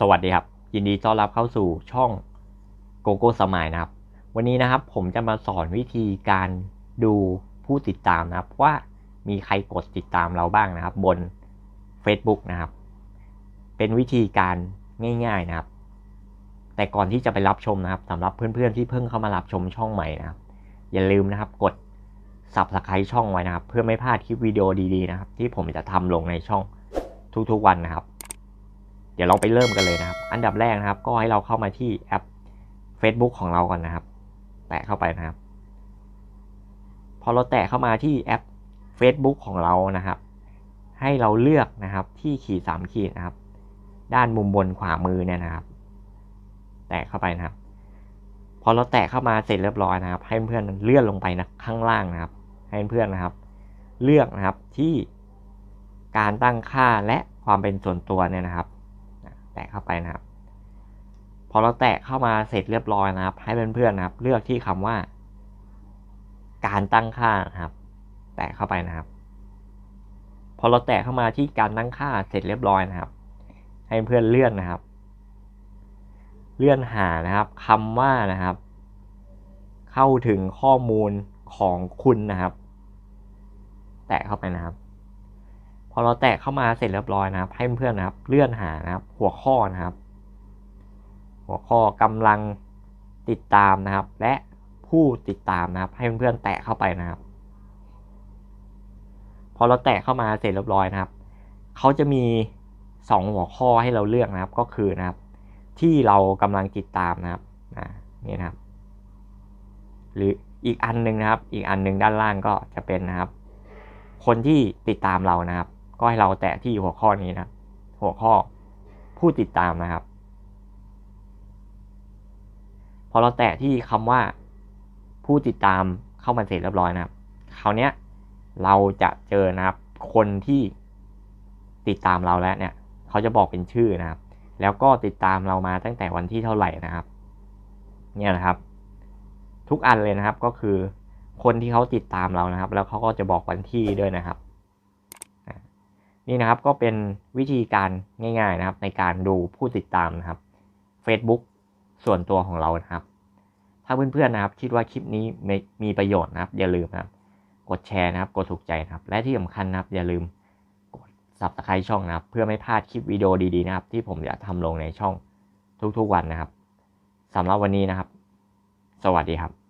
สวัสดีครับ ยินดีต้อนรับเข้าสู่ช่องโกโก้สมายนะครับ วันนี้นะครับผมจะมาสอนวิธีการดูผู้ติดตามนะครับ ว่ามีใครกดติดตามเราบ้างนะครับ บน Facebook นะครับ เป็นวิธีการง่าย ๆนะครับ แต่ก่อนที่จะไปรับชมนะครับสำหรับเพื่อนๆที่เพิ่งเข้ามารับชมช่องใหม่นะครับ อย่าลืมนะครับกด subscribe ช่องไว้นะครับ เพื่อไม่พลาดคลิปวิดีโอดีๆนะครับ ที่ผมจะทำลงในช่องทุกๆวันนะครับ เดี๋ยวเราไปเริ่มกันเลยนะครับ อันดับแรกนะครับ ก็ให้เราเข้ามาที่แอป Facebook ของเราก่อนนะครับ แตะเข้าไปนะครับ พอเราแตะเข้ามาที่แอป Facebook ของเรานะครับ ให้เราเลือกนะครับที่ขีดสามขีดนะครับ ด้านมุมบนขวามือเนี่ยนะครับ แตะเข้าไปนะครับ พอเราแตะเข้ามาเสร็จเรียบร้อยนะครับ ให้เพื่อนเลื่อนลงไปนะข้างล่างนะครับ ให้เพื่อนนะครับ เลือกนะครับที่การตั้งค่าและความเป็นส่วนตัวเนี่ยนะครับ ไปนะครับ พอเราแตะเข้ามาเสร็จเรียบร้อยนะครับ ให้เพื่อนๆนะครับ เลือกที่คำว่า การตั้งค่านะครับ แตะเข้าไปนะครับ พอเราแตะเข้ามาที่การตั้งค่าเสร็จเรียบร้อยนะครับ ให้เพื่อนเลื่อนนะครับ เลื่อนหานะครับคำว่านะครับ เข้าถึงข้อมูลของคุณนะครับ แตะเข้าไปนะครับ พอเราแตะเข้ามาเสร็จเรียบร้อยนะครับ ให้เพื่อนนะครับ เลื่อนหานะครับ หัวข้อนะครับ หัวข้อกำลังติดตามนะครับ และผู้ติดตามนะครับ ให้เพื่อนๆแตะเข้าไปนะครับ พอเราแตะเข้ามาเสร็จเรียบร้อยนะครับเขาจะมีสองหัวข้อให้เราเลือกนะครับ ก็คือนะครับ ที่เรากำลังติดตามนะครับนี่นะครับ หรืออีกอันหนึ่งนะครับ อีกอันหนึ่งด้านล่างก็จะเป็นนะครับ คนที่ติดตามเรานะครับ ก็ให้เราแตะที่หัวข้อนี้นะ หัวข้อผู้ติดตามนะครับ พอเราแตะที่คำว่าผู้ติดตามเข้ามาเสร็จเรียบร้อยนะครับคราวนี้เราจะเจอนะครับ คนที่ติดตามเราแล้วเนี่ย เขาจะบอกเป็นชื่อนะครับ แล้วก็ติดตามเรามาตั้งแต่วันที่เท่าไหร่นะครับ เนี่ยนะครับ ทุกอันเลยนะครับก็คือคนที่เขาติดตามเรานะครับ แล้วเขาก็จะบอกวันที่ด้วยนะครับ นี่นะครับก็เป็นวิธีการง่าย ๆนะครับ ในการดูผู้ติดตามนะครับ Facebook ส่วนตัวของเรานะครับ ถ้าเพื่อนๆนะครับ คิดว่าคลิปนี้มีประโยชน์นะครับ อย่าลืมนะครับ กดแชร์นะครับ กดถูกใจนะครับ และที่สำคัญนะครับ อย่าลืมกด subscribe ช่องนะครับ เพื่อไม่พลาดคลิปวิดีโอดีๆนะครับ ที่ผมจะทำลงในช่องทุกๆวันนะครับสำหรับวันนี้นะครับ สวัสดีครับ